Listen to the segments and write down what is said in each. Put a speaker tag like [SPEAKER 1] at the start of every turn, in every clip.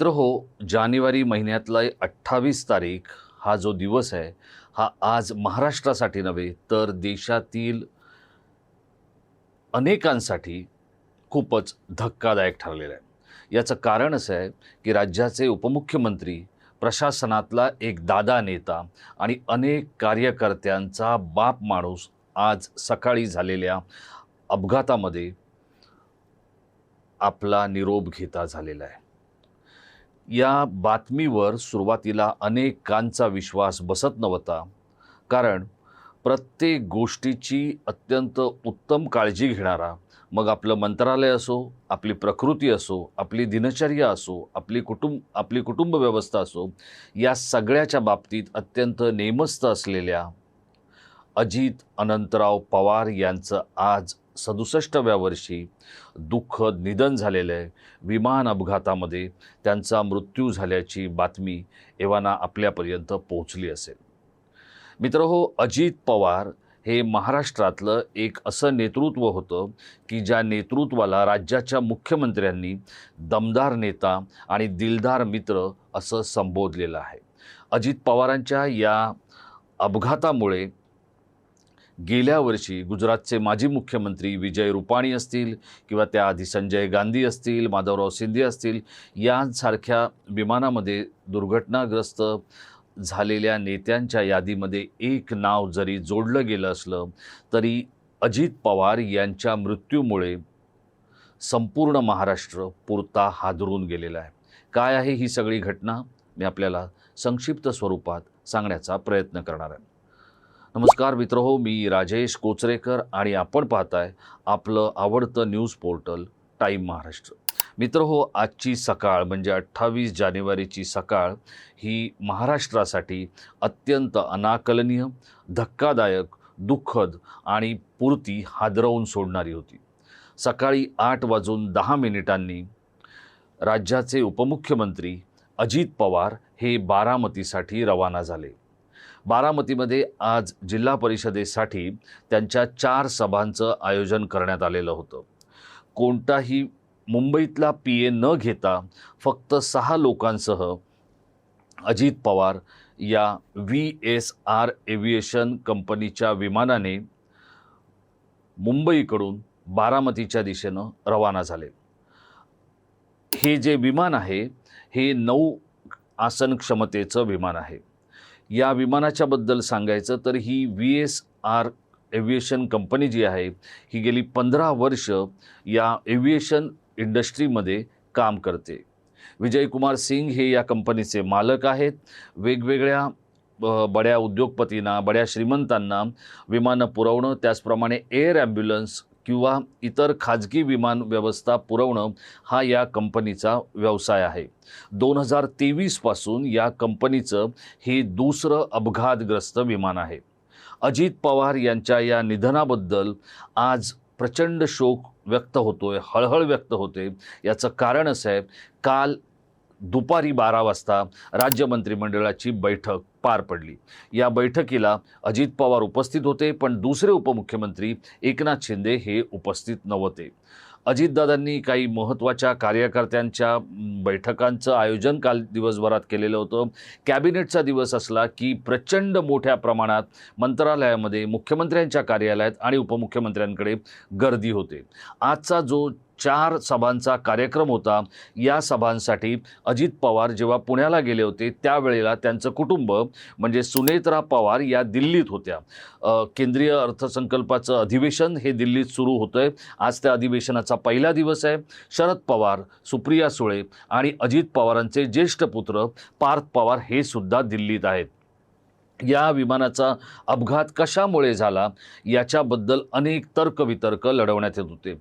[SPEAKER 1] मित्र हो जानेवारी महिन्यातला अठ्ठावीस तारीख हा जो दिवस आहे हा आज महाराष्ट्रासाठी नव्हे तर देशातील अनेकांसाठी खूपच धक्कादायक ठरलेला आहे. याचं कारण असं आहे की राज्याचे उपमुख्यमंत्री प्रशासनातला एक दादा नेता आणि अनेक कार्यकर्त्यांचा बाप माणूस आज सकाळी झालेल्या अपघातामध्ये आपला निरोप घेता झालेला आहे. या बातमीवर सुरुवातीला अनेकांचा विश्वास बसत नव्हता. कारण प्रत्येक गोष्टीची अत्यंत उत्तम काळजी घेणारा मग आपलं मंत्रालय असो आपली प्रकृती असो आपली दिनचर्या असो आपली कुटुंब आपली कुटुंब व्यवस्था असो या सगळ्याच्या बाबतीत अत्यंत नेमस्त असलेल्या अजित अनंतराव पवार यांचं आज सदुसष्टव्या वर्षी दुःख निधन झालेलं आहे. विमान अपघातामध्ये त्यांचा मृत्यू झाल्याची बातमी एव्हाना आपल्यापर्यंत पोहोचली असेल. मित्र हो अजित पवार हे महाराष्ट्रातलं एक असं नेतृत्व होतं की ज्या नेतृत्वाला राज्याच्या मुख्यमंत्र्यांनी दमदार नेता आणि दिलदार मित्र असं संबोधलेलं आहे. अजित पवारांच्या या अपघातामुळे गेल्या वर्षी गुजरातचे माजी मुख्यमंत्री विजय रुपाणी असतील किंवा त्याआधी संजय गांधी असतील माधवराव शिंदे असतील यांसारख्या विमानामध्ये दुर्घटनाग्रस्त झालेल्या नेत्यांच्या यादीमध्ये एक नाव जरी जोडलं गेलं असलं तरी अजित पवार यांच्या मृत्यूमुळे संपूर्ण महाराष्ट्र पुरता हादरून गेलेला आहे. काय आहे ही सगळी घटना? मी आपल्याला संक्षिप्त स्वरूपात सांगण्याचा प्रयत्न करणार आहे. नमस्कार मित्र हो मी राजेश कोचरेकर आणि आपण पाहताय आपलं आवडतं न्यूज पोर्टल टाईम महाराष्ट्र. मित्र हो आजची सकाळ म्हणजे अठ्ठावीस जानेवारीची सकाळ ही महाराष्ट्रासाठी अत्यंत अनाकलनीय धक्कादायक दुःखद आणि पुरती हादरवून सोडणारी होती. सकाळी आठ वाजून दहा मिनिटांनी राज्याचे उपमुख्यमंत्री अजित पवार हे बारामतीसाठी रवाना झाले. बारामतीमध्ये आज जिल्हा परिषदेसाठी त्यांच्या चार सभांचं आयोजन करण्यात आलेलं होतं. कोणताही मुंबईतला पी ए न घेता फक्त सहा लोकांसह अजित पवार या व्ही एस आर एव्हिएशन कंपनीच्या विमानाने मुंबईकडून बारामतीच्या दिशेनं रवाना झाले. हे जे विमान आहे हे नऊ आसन क्षमतेचं विमान आहे. या विमानाच्याबद्दल सांगायचं तर ही V S R aviation company जी आहे ही गेली पंधरा वर्ष या एव्हिएशन इंडस्ट्रीमध्ये काम करते. विजयकुमार सिंग हे या कंपनीचे मालक आहेत. वेगवेगळ्या बड्या उद्योगपतींना बड्या श्रीमंतांना विमानं पुरवणं त्याचप्रमाणे एअर ॲम्ब्युलन्स किंवा इतर खाजगी विमान व्यवस्था पुरवणं हा या कंपनीचा व्यवसाय आहे. दोन हजार तेवीसपासून या कंपनीचं हे दुसरं अपघातग्रस्त विमान आहे. अजित पवार यांच्या या निधनाबद्दल आज प्रचंड शोक व्यक्त होतोय हळहळ व्यक्त होते. याचं कारण असं आहे काल दुपारी बारा वाजता राज्य मंत्रिमंडळाची बैठक पार पडली. या बैठकीला अजित पवार उपस्थित होते पण दुसरे उपमुख्यमंत्री एकनाथ शिंदे हे उपस्थित नव्हते. अजितदादांनी काही महत्त्वाच्या कार्यकर्त्यांच्या बैठकांचं आयोजन काल दिवसभरात केलेलं होतं. कॅबिनेटचा दिवस असला की प्रचंड मोठ्या प्रमाणात मंत्रालयामध्ये मुख्यमंत्र्यांच्या कार्यालयात आणि उपमुख्यमंत्र्यांकडे गर्दी होते. आजचा जो चार सभांचा कार्यक्रम होता. या सभांसाठी अजित पवार जेव्हा पुण्याला गेले होते त्यावेळेला त्यांचं कुटुंब म्हणजे सुनेत्रा पवार या दिल्लीत होत्या. केंद्रीय अर्थसंकल्पाचं अधिवेशन हे दिल्लीत सुरू होतं आहे आज त्या अधिवेशनाचा पहिला दिवस आहे. शरद पवार सुप्रिया सुळे आणि अजित पवारांचे ज्येष्ठ पुत्र पार्थ पवार हे सुद्धा दिल्लीत आहेत. या विमानाचा अपघात कशामुळे झाला याच्याबद्दल अनेक तर्कवितर्क लढवण्यात येत होते.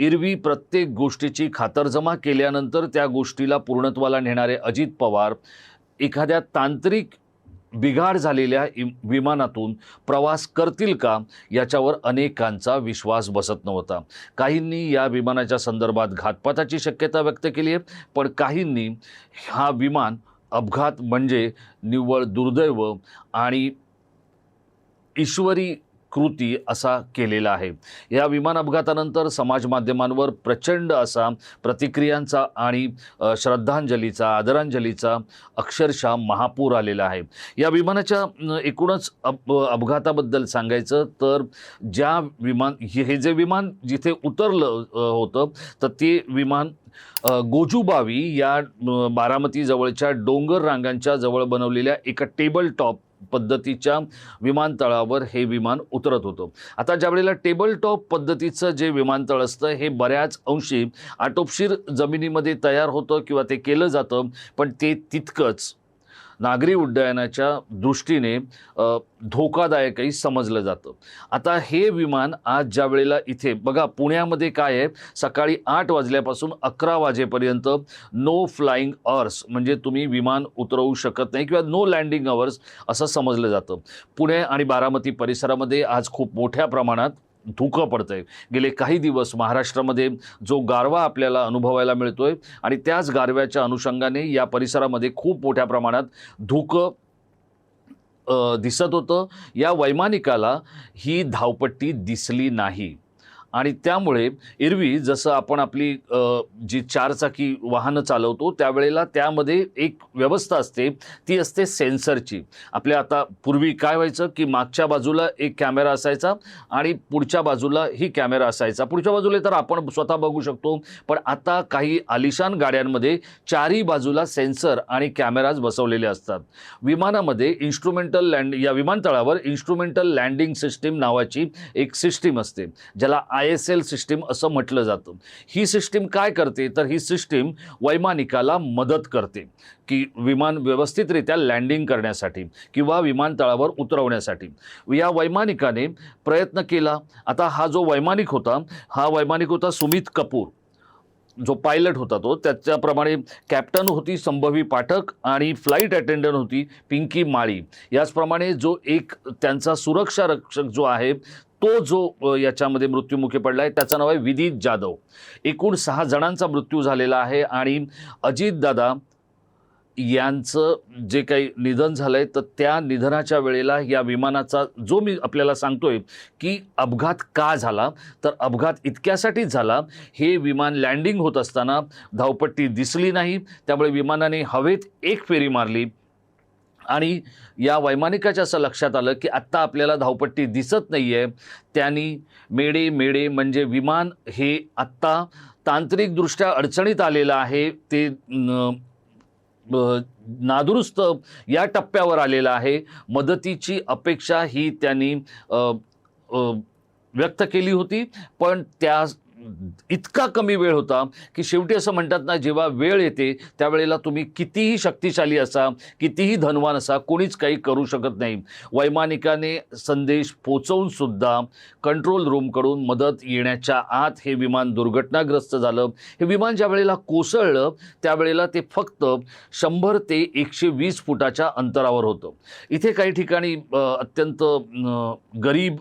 [SPEAKER 1] एरवी प्रत्येक गोष्टीची खातरजमा केल्यानंतर त्या गोष्टीला पूर्णत्वाला नेणारे अजित पवार एखाद्या तांत्रिक बिघाड झालेल्या इ विमानातून प्रवास करतील का याच्यावर अनेकांचा विश्वास बसत नव्हता. काहींनी या विमानाच्या संदर्भात घातपाताची शक्यता व्यक्त केली आहे पण काहींनी हा विमान अपघात म्हणजे निव्वळ दुर्दैव आणि ईश्वरी कृती असा केलेला आहे. या विमान अपघातानंतर समाज माध्यमांवर प्रचंड असा प्रतिक्रियांचा आणि श्रद्धांजलीचा आदरांजलीचा अक्षरशः महापूर आलेला आहे. या विमानाच्या एकूणच अप अपघाताबद्दल सांगायचं तर ज्या विमान हे हे जे विमान जिथे उतरलं होतं तर ते विमान गोजूबावी या बारामतीजवळच्या डोंगर रांगांच्या जवळ बनवलेल्या एका टेबल टॉप पद्धतीच्या विमानतळावर हे विमान उतरत होतं. आता ज्यावेळेला टेबल टॉप पद्धतीचं जे विमानतळ असतं हे बऱ्याच अंशी आटोपशीर जमिनीमध्ये तयार होतं किंवा ते केलं जातं पण ते तितकंच नागरी उड्डयनाच्या दृष्टीने धोकादायकही समजलं जातं. आता हे विमान आज ज्या वेळेला इथे बघा पुण्यामध्ये काय आहे सकाळी आठ वाजल्यापासून अकरा वाजेपर्यंत नो फ्लाईंग अवर्स म्हणजे तुम्ही विमान उतरवू शकत नाही किंवा नो लँडिंग अवर्स असं समजलं जातं. पुणे आणि बारामती परिसरामध्ये आज खूप मोठ्या प्रमाणात धुकं पडतं आहे गेले काही दिवस महाराष्ट्रामध्ये जो गारवा आपल्याला अनुभवायला मिळतो आहे आणि त्याच गारव्याच्या अनुषंगाने या परिसरामध्ये खूप मोठ्या प्रमाणात धुकं दिसत होतं. या वैमानिकाला ही धावपट्टी दिसली नाही. आणि त्यामुळे एरवी जसं आपण आपली जी चारचाकी वाहनं चालवतो त्यावेळेला त्यामध्ये एक व्यवस्था असते. ती असते सेन्सरची. आपल्या आता पूर्वी काय व्हायचं की मागच्या बाजूला एक कॅमेरा असायचा आणि पुढच्या बाजूला ही कॅमेरा असायचा. पुढच्या बाजूला तर आपण स्वतः बघू शकतो. पण आता काही आलिशान गाड्यांमध्ये चारही बाजूला सेन्सर आणि कॅमेराज बसवलेले असतात. विमानामध्ये इन्स्ट्रुमेंटल लँड या विमानतळावर इन्स्ट्रुमेंटल लँडिंग सिस्टीम नावाची एक सिस्टीम असते ज्याला I I S L system असं म्हटलं जातं. ही सिस्टीम काय करते? तर ही सिस्टीम वैमानिकाला मदत करते की विमान व्यवस्थितरित्या लँडिंग करण्यासाठी किंवा विमानतळावर उतरवण्यासाठी. या वैमानिकाने प्रयत्न केला. आता हा जो वैमानिक होता हा वैमानिक होता सुमित कपूर. जो पायलट होता तो त्याच्याप्रमाणे कॅप्टन होती संभवी पाठक आणि फ्लाईट अटेंडंट होती पिंकी माळी. याचप्रमाणे जो एक त्यांचा सुरक्षा रक्षक जो आहे तो जो याच्यामध्ये मृत्युमुखी पडला आहे त्याचं नाव आहे विदित जाधव. एकूण सहा जणांचा मृत्यू झालेला आहे आणि अजितदादा यांचं जे काही निधन झालं आहे तर त्या निधनाच्या वेळेला या विमानाचा जो मी आपल्याला सांगतोय की अपघात का झाला? तर अपघात इतक्यासाठीच झाला हे विमान लँडिंग होत असताना धावपट्टी दिसली नाही त्यामुळे विमानाने हवेत एक फेरी मारली. आणि या वैमानिकाच्या असं लक्षात आलं की आत्ता आपल्याला धावपट्टी दिसत नाही आहे त्यांनी मेडे मेडे म्हणजे विमान हे आत्ता तांत्रिकदृष्ट्या अडचणीत आलेलं आहे. ते न, नादुरुस्त या टप्प्यावर आलेलं आहे. मदतीची अपेक्षा ही त्यांनी व्यक्त केली होती. पण त्या इतका कमी वेळ होता की शेवटी असं म्हणतात ना जेव्हा वेळ येते त्यावेळेला तुम्ही कितीही शक्तिशाली असा कितीही धनवान असा कोणीच काही करू शकत नाही. वैमानिकाने संदेश पोचवून सुद्धा कंट्रोल रूमकडून मदत येण्याच्या आत हे विमान दुर्घटनाग्रस्त झालं. हे विमान ज्या वेळेला कोसळलं त्यावेळेला ते फक्त शंभर ते एकशे वीस फुटाच्या अंतरावर होतं. इथे काही ठिकाणी अत्यंत गरीब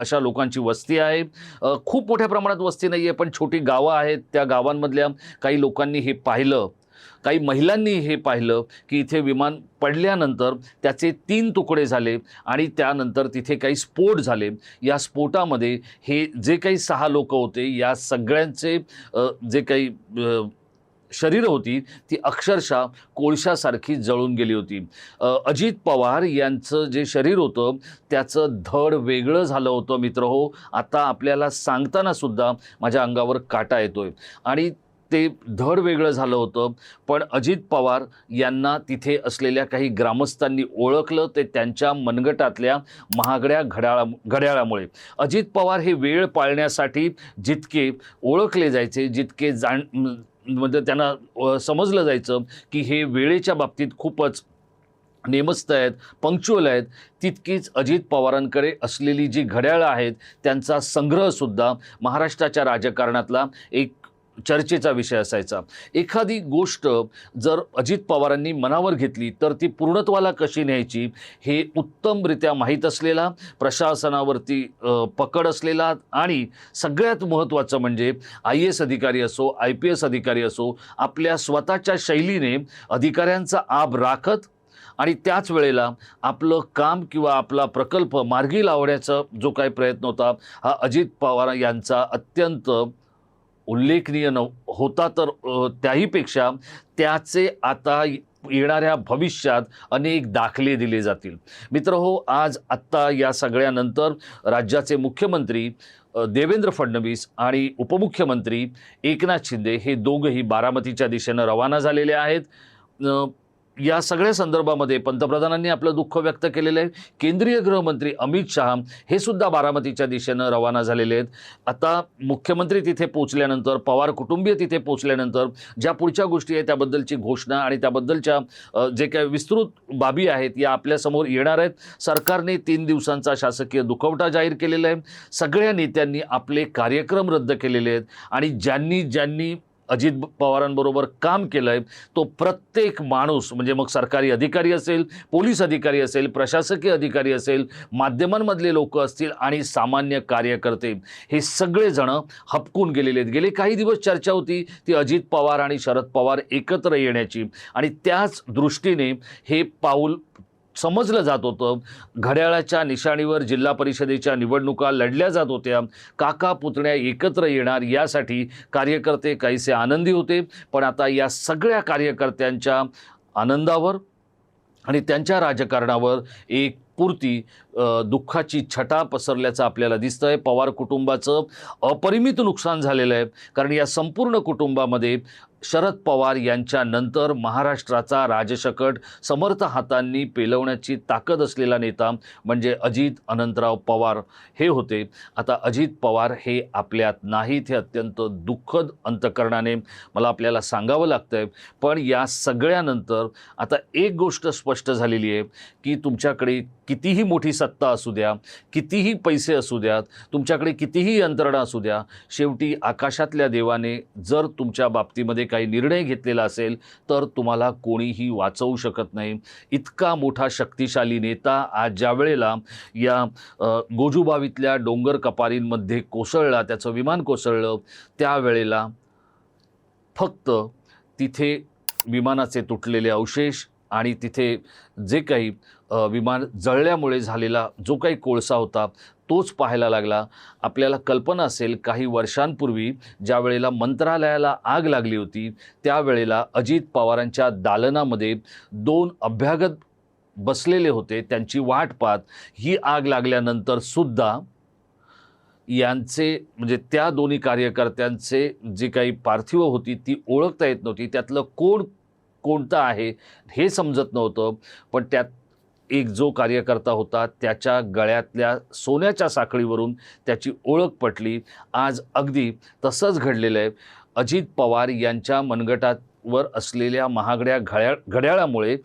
[SPEAKER 1] अशा लोकांची वस्ती आहे. खूप मोठ्या प्रमाणात वस्ती नाही आहे पण छोटी गावं आहेत त्या गावांमधल्या काही लोकांनी हे पाहिलं काही महिलांनी हे पाहिलं की इथे विमान पडल्यानंतर त्याचे तीन तुकडे झाले आणि त्यानंतर तिथे काही स्फोट झाले. या स्फोटामध्ये हे जे काही सहा लोक होते या सगळ्यांचे जे काही शरीर होती ती अक्षरशः कोळशासारखी जळून गेली होती. अजित पवार यांचं जे शरीर होतं त्याचं धड वेगळं झालं होतं मित्र हो. आता आपल्याला सांगताना सुद्धा माझ्या अंगावर काटा येतोय. आणि ते धड वेगळं झालं होतं पण अजित पवार यांना तिथे असलेल्या काही ग्रामस्थांनी ओळखलं ते त्यांच्या मनगटातल्या महागड्या घड्याळा घड्याळामुळे. अजित पवार हे वेळ पाळण्यासाठी जितके ओळखले जायचे जितके जाण म्हणजे त्यांना समजलं जायचं की हे वेळेच्या बाबतीत खूपच नेमस्त आहेत पंक्च्युअल आहेत. तितकीच अजित पवारांकडे असलेली जी घड्याळं आहेत त्यांचा संग्रहसुद्धा महाराष्ट्राच्या राजकारणातला एक चर्चेचा विषय असायचा. एखादी गोष्ट जर अजित पवारांनी मनावर घेतली तर ती पूर्णत्वाला कशी न्यायची हे उत्तमरित्या माहीत असलेला प्रशासनावरती पकड असलेला आणि सगळ्यात महत्त्वाचं म्हणजे आय एस अधिकारी असो आय पी एस अधिकारी असो आपल्या स्वतःच्या शैलीने अधिकाऱ्यांचा आब राखत आणि त्याच वेळेला आपलं काम किंवा आपला प्रकल्प मार्गी लावण्याचा जो काही प्रयत्न होता हा अजित पवार यांचा अत्यंत उल्लेखनीय न होता तर त्याहीपेक्षा त्याचे आता येणाऱ्या भविष्यात अनेक दाखले दिले जातील. मित्र हो आज आत्ता या सगळ्यानंतर राज्याचे मुख्यमंत्री देवेंद्र फडणवीस आणि उपमुख्यमंत्री एकनाथ शिंदे हे दोघंही बारामतीच्या दिशेनं रवाना झालेले आहेत. या सगळ्या संदर्भामध्ये पंतप्रधानांनी आपलं दुःख व्यक्त केलेलं आहे. केंद्रीय गृहमंत्री अमित शहा हे सुद्धा बारामतीच्या दिशेनं रवाना झालेले आहेत. आता मुख्यमंत्री तिथे पोचल्यानंतर पवार कुटुंबीय तिथे पोचल्यानंतर ज्या पुढच्या गोष्टी आहेत त्याबद्दलची घोषणा आणि त्याबद्दलच्या जे काही विस्तृत बाबी आहेत या आपल्यासमोर येणार आहेत. सरकारने तीन दिवसांचा शासकीय दुखवटा जाहीर केलेला आहे. सगळ्या नेत्यांनी आपले कार्यक्रम रद्द केलेले आहेत. आणि ज्यांनी ज्यांनी अजित पवारांबरोबर काम केलं आहे तो प्रत्येक माणूस म्हणजे मग सरकारी अधिकारी असेल पोलीस अधिकारी असेल प्रशासकीय अधिकारी असेल माध्यमांमधले लोक असतील आणि सामान्य कार्यकर्ते हे सगळेजणं हपकून गेलेले आहेत. गेले काही दिवस चर्चा होती ती अजित पवार आणि शरद पवार एकत्र येण्याची आणि त्याच दृष्टीने हे पाऊल समजलं जात होतं. घड्याळाच्या निशाणीवर जिल्हा परिषदेच्या निवडणुका लढल्या जात होत्या. काका पुतण्या एकत्र येणार यासाठी कार्यकर्ते काहीसे आनंदी होते. पण आता या सगळ्या कार्यकर्त्यांच्या आनंदावर आणि त्यांच्या राजकारणावर एक पुरती दुःखाची छटा पसरल्याचं आपल्याला दिसतं आहे पवार कुटुंबाचं अपरिमित नुकसान झालेलं आहे. कारण या संपूर्ण कुटुंबामध्ये शरद पवार यांच्यानंतर महाराष्ट्राचा राजशकट समर्थ हातांनी पेलवण्याची ताकद असलेला नेता म्हणजे अजित अनंतराव पवार हे होते. आता अजित पवार हे आपल्यात नाहीत हे अत्यंत दुःखद अंतकरणाने मला आपल्याला सांगावं लागतं आहे पण या सगळ्यानंतर आता एक गोष्ट स्पष्ट झालेली आहे की तुमच्याकडे कितीही मोठी सत्ता असू द्या कितीही पैसे असू द्यात तुमच्याकडे कितीही यंत्रणा असू द्या शेवटी आकाशातल्या देवाने जर तुमच्या बाबतीमध्ये काही निर्णय घेतलेला असेल तर तुम्हाला कोणीही वाचवू शकत नाही. इतका मोठा शक्तिशाली नेता आज ज्या वेळेला या गोजूबावीतल्या डोंगर कपारींमध्ये कोसळला त्याचं विमान कोसळलं त्यावेळेला फक्त तिथे विमानाचे तुटलेले अवशेष आणि तिथे जे काही विमान जळल्यामुळे झालेला जो काही कोळसा होता तोच पाहायला लागला. आपल्याला कल्पना असेल काही वर्षांपूर्वी ज्या वेळेला मंत्रालयाला आग लागली होती त्यावेळेला अजित पवारांच्या दालनामध्ये दोन अभ्यागत बसलेले होते. त्यांची वाट पाहत ही आग लागल्यानंतर सुद्धा यांचे म्हणजे त्या दोन्ही कार्यकर्त्यांचे जी काही पार्थिव होती ती ओळखता येत नव्हती. त्यातलं कोण कोणतं आहे हे समजत नव्हतं. पण त्यात एक जो कार्यकर्ता होता त्याच्या गळ्यातल्या सोन्याच्या साखळीवरून त्याची ओळख पटली. आज अगदी तसंच घडलेलं आहे. अजित पवार यांच्या मनगटावर असलेल्या महागड्या घड्याळ घड्याळामुळे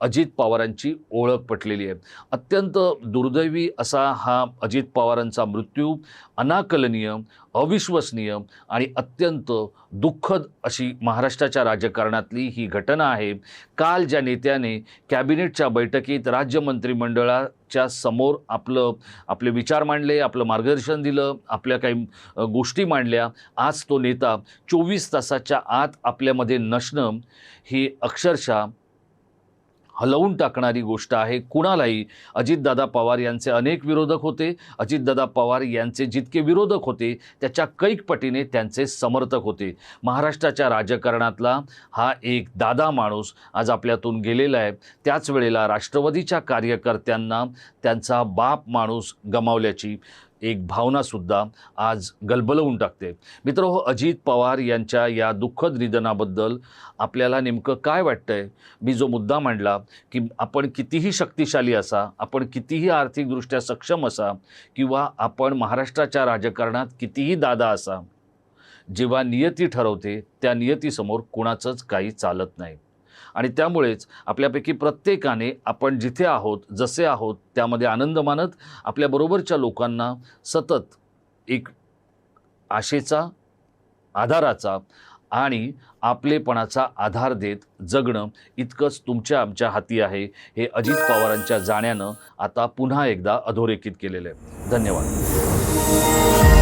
[SPEAKER 1] अजित पवारांची ओळख पटलेली आहे. अत्यंत दुर्दैवी असा हा अजित पवारांचा मृत्यू अनाकलनीय अविश्वसनीय आणि अत्यंत दुःखद अशी महाराष्ट्राच्या राजकारणातली ही घटना आहे. काल ज्या नेत्याने कॅबिनेटच्या बैठकीत राज्य मंत्रिमंडळाच्या समोर आपलं आपले विचार मांडले आपलं मार्गदर्शन दिलं आपल्या काही गोष्टी मांडल्या आज तो नेता चोवीस तासाच्या आत आपल्यामध्ये नसणं ही अक्षरशः हलवून टाकणारी गोष्ट आहे. कुणालाही? अजितदादा पवार यांचे अनेक विरोधक होते. अजितदादा पवार यांचे जितके विरोधक होते त्याच्या कैकपटीने त्यांचे समर्थक होते. महाराष्ट्राच्या राजकारणातला हा एक दादा माणूस आज आपल्यातून गेलेला आहे. त्याच वेळेला राष्ट्रवादीच्या कार्यकर्त्यांना त्यांचा बाप माणूस गमावल्याची एक भावनासुद्धा आज गलबलवून टाकते. मित्र हो अजित पवार यांच्या या दुःखद निधनाबद्दल आपल्याला नेमकं काय वाटतंय? मी जो मुद्दा मांडला की आपण कितीही शक्तिशाली असा आपण कितीही आर्थिकदृष्ट्या सक्षम असा किंवा आपण महाराष्ट्राच्या राजकारणात कितीही दादा असा जेव्हा नियती ठरवते त्या नियतीसमोर कुणाचंच काही चालत नाही. आणि त्यामुळेच आपल्यापैकी प्रत्येकाने आपण जिथे आहोत जसे आहोत त्यामध्ये आनंद मानत आपल्याबरोबरच्या लोकांना सतत एक आशेचा आधाराचा आणि आपलेपणाचा आधार देत जगणं इतकंच तुमच्या आमच्या हाती आहे. हे अजित पवारांच्या जाण्यानं आता पुन्हा एकदा अधोरेखित केलेलं आहे. धन्यवाद.